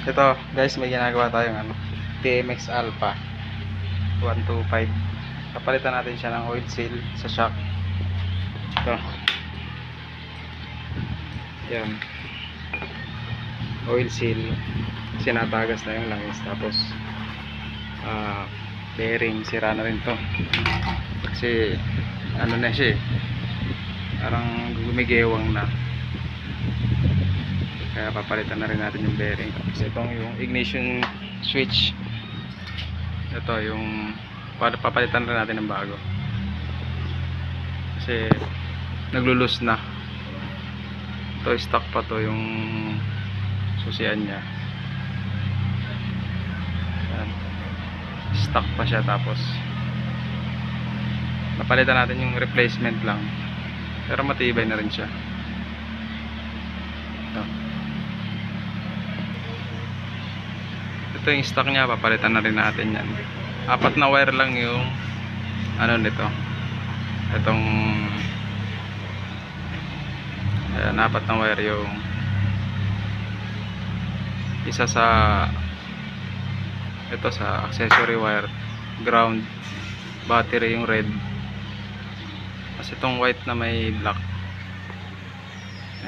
Ito, guys, may ginagawa tayong ano, TMX Alpha 125. Kapalitan natin siya ng oil seal sa shock. Ito. Yan. Oil seal. Sinatagas na yung langis. Tapos, ah, bearing, sira na rin to. Kasi, ano na siya eh. Parang gumigewang na. Kaya papalitan na rin natin yung bearing. Tapos itong yung ignition switch. Ito yung papalitan rin natin ng bago. Kasi naglulus na. Ito stock pa to yung susian niya. Stock pa siya tapos napalitan natin yung replacement lang. Pero matibay na rin siya. Ito. Ito yung stock niya papalitan na rin natin yan. Apat na wire lang yung ano nito itong ayan apat na wire yung isa sa ito sa accessory wire ground battery yung red. Kasi itong white na may black.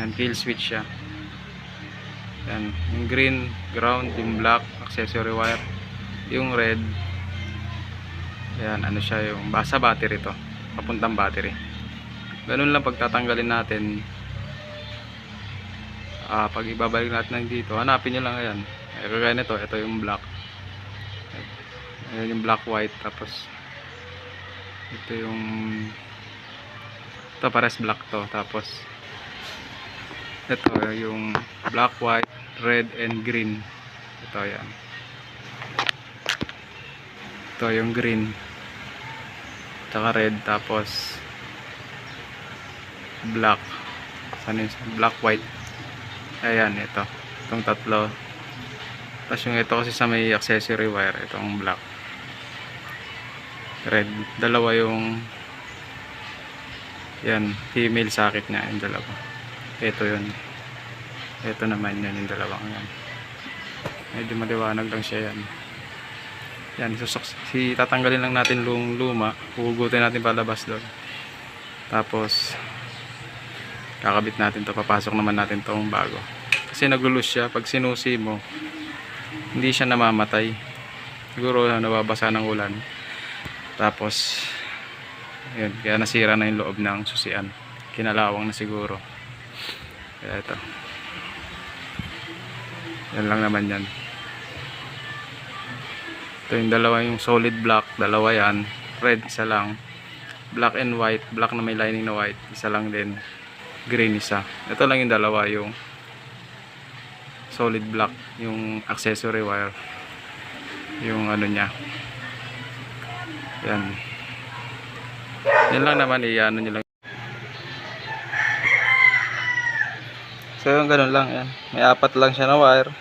And kill switch siya yan, yung green, ground, yung black, accessory wire. Yung red, yan, ano siya yung basa battery to. Papuntang battery. Ganun lang pagtatanggalin natin. Ah, pag ibabalik natin dito, hanapin nyo lang yan. Eh, kagaya nito, ito yung black. Ayan yung black white tapos ito yung ito pares black to tapos ito yung black, white, red, and green. Ito yan. Ito yung green. Tsaka red tapos black. Saan yung black, white? Ayan ito. Itong tatlo. Tapos yung ito kasi sa may accessory wire itong black. Red. Dalawa yung yan female socket niya yung dalawa. Ito yun ito naman yun yung dalawang yan. Medyo maliwanag lang siya yan. Yan susok si tatanggalin lang natin yung luma. Hugutin natin palabas doon. Tapos kakabit natin to. Papasok naman natin tong bago. Kasi naglulus siya. Pag sinusi mo hindi siya namamatay. Siguro nababasa ng ulan. Tapos yun, kaya nasira na yung loob ng susian. Kinalawang na siguro. Kaya ito. Yan lang naman yan. Ito yung dalawa yung solid black. Dalawa yan. Red isa lang. Black and white. Black na may lining na white. Isa lang din. Green isa. Ito lang yung dalawa yung solid black. Yung accessory wire. Yung ano niya. Yan. Yan lang naman. Iyan nyo lang. So yung ganun lang yan. May apat lang siya na wire.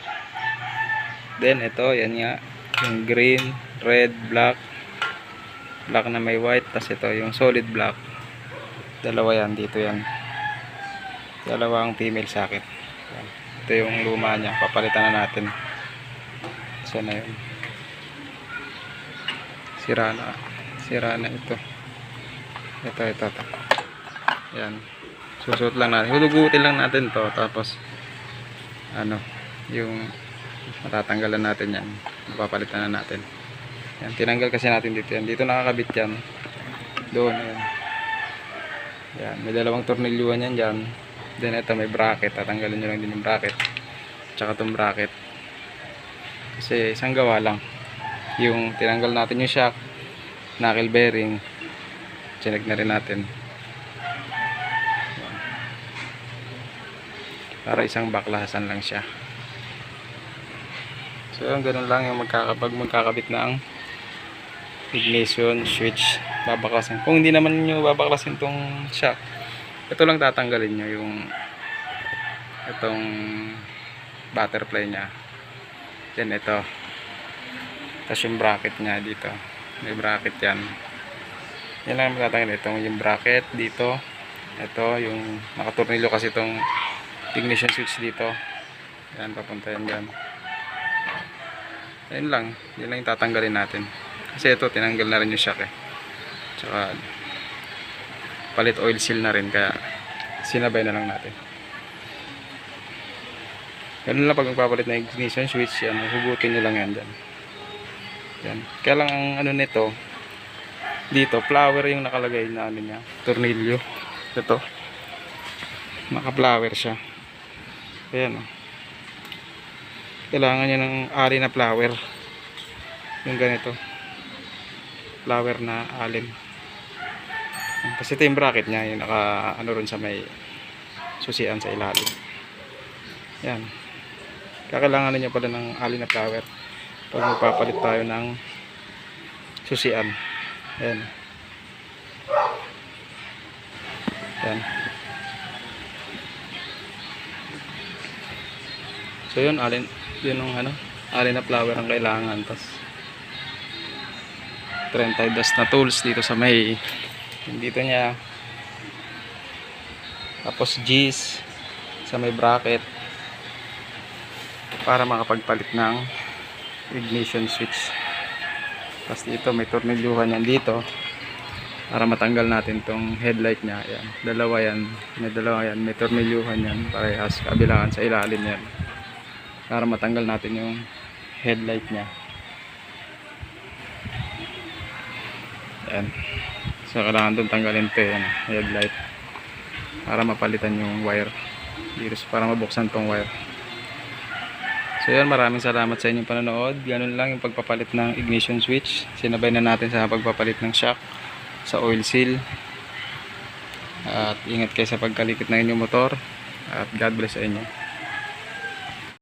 Then ito, yan nga. Yung green, red, black. Black na may white. Tapos ito yung solid black. Dalawa yan. Dito yan. Dalawang female socket. Ito yung luma niya. Papalitan na natin. Saan na yun? Sira na. Sira na ito. Ito, ito, ito. Yan susuot lang natin. Hulugutin lang natin to tapos ano yung matatanggalan natin yan. Mapapalitan na natin. Yan tinanggal kasi natin dito yan. Dito nakakabit yan. Doon yan yan may dalawang tornilyuan yan dyan. Then ito may bracket. Tatanggalin nyo lang din yung bracket. Tsaka itong bracket. Kasi isang gawa lang. Yung tinanggal natin yung shock knuckle bearing chinek na rin natin para isang baklasan lang siya. So ganun lang yung magkakapag magkakabit na ang ignition switch. Babaklasin. Kung hindi naman nyo babaklasin tong shock ito lang tatanggalin nyo yung itong butterfly nya then ito. Tapos yung bracket nya dito. May bracket yan. Yan lang matatanggalin. Itong yung bracket dito. Ito yung nakatornilyo kasi itong ignition switch dito. Yan papunta yan dyan. Ayun lang. Yun lang yung tatanggalin natin. Kasi ito tinanggal na rin yung shock eh. Tsaka palit oil seal na rin kaya sinabay na lang natin. Ganun lang pag magpapalit ng ignition switch yan hugutin nyo lang yan dyan. Yan. Kaya lang ang ano nito dito flower yung nakalagay na ano niya. Tornilyo. Ito. Naka flower siya ayan oh. kailangan niya ng ali na flower. Yung ganito. Flower na alin. Kasi ito yung bracket niya yung naka ano rin sa may susian sa ilalim. Yan kakailangan niya pala ng alin na flower pag magpapalit tayo ng susian. Yan yan so yun alin yun yung ano alin na flower ang kailangan. Tas 30 dust na tools dito sa may dito niya. Tapos G's sa may bracket. Para makapagpalit ng ignition switch. Tapos dito may tornilyuhan yan dito. Para matanggal natin tong headlight niya. Yan dalawa yan. May dalawa yan. May tornilyuhan yan. Parehas kabilangan sa ilalim yan para matanggal natin yung headlight niya yan so kailangan doon tanggalin ito yan headlight para mapalitan yung wire dito para mabuksan tong wire So yun, maraming salamat sa inyong panonood. Ganun lang yung pagpapalit ng ignition switch. Sinabay na natin sa pagpapalit ng shock sa oil seal. At ingat kayo sa pagkalikit ng inyong motor. At God bless sa inyo.